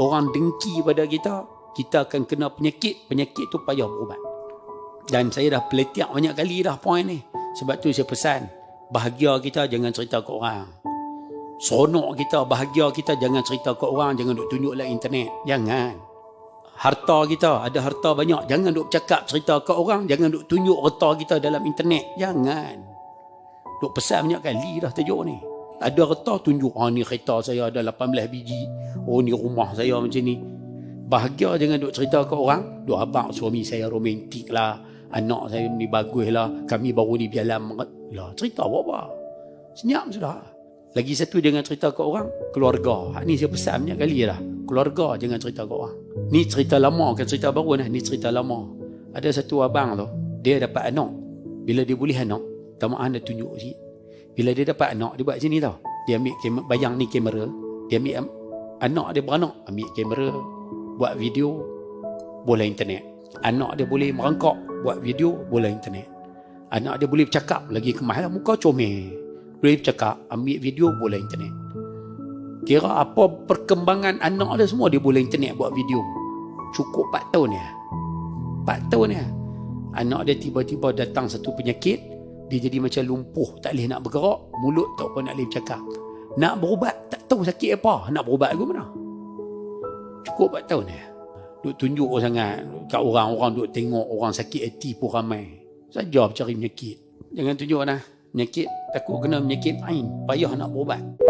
orang dengki pada kita, kita akan kena penyakit, penyakit tu payah berubat. Dan saya dah peletiak banyak kali dah poin ni. Sebab tu saya pesan, bahagia kita jangan cerita ke orang. Seronok kita, bahagia kita jangan cerita ke orang, jangan duk tunjuk lah internet. Jangan. Harta kita, ada harta banyak, jangan duk cakap cerita ke orang, jangan duk tunjuk harta kita dalam internet. Jangan. Duk pesan banyak kali dah tajuk ni. Ada harta tunjuk, oh ni kereta saya ada 18 biji. Oh ni rumah saya macam ni. Bahagia jangan duk cerita ke orang. Duk abang suami saya romantik lah. Anak saya ni bagus lah. Kami baru ni bialam. Lah cerita apa-apa. Senyap sudah. Lagi satu jangan cerita ke orang. Keluarga. Hak ni saya pesan banyak kali dah. Keluarga jangan cerita ke orang. Ni cerita lama kan cerita baru nah. Ni cerita lama. Ada satu abang tu. Dia dapat anak. Bila dia boleh anak. Tamaan dia tunjuk sikit. Bila dia dapat anak. Dia buat macam ni tau. Dia ambil kamera, bayang ni kamera. Dia ambil am- anak dia beranak. Ambil kamera. Buat video. Bola internet. Anak dia boleh merangkak. Buat video. Bola internet. Anak dia boleh bercakap. Lagi kemas lah. Muka comel. Boleh bercakap. Ambil video. Bola internet. Kira apa perkembangan anak dia semua. Dia boleh internet buat video. Cukup 4 tahun ya. 4 tahun ya. Anak dia tiba-tiba datang satu penyakit. Dia jadi macam lumpuh. Tak boleh nak bergerak. Mulut tak pun nak boleh bercakap. Nak berubat. Tak tahu sakit apa. Nak berubat ke mana. Cukup 4 tahun ya. Duk tunjuk sangat. Kat orang-orang duk tengok orang sakit hati pun ramai. Saja cari penyakit. Jangan tunjuk lah. Penyakit. Takut kena penyakit lain. Payah nak berubat.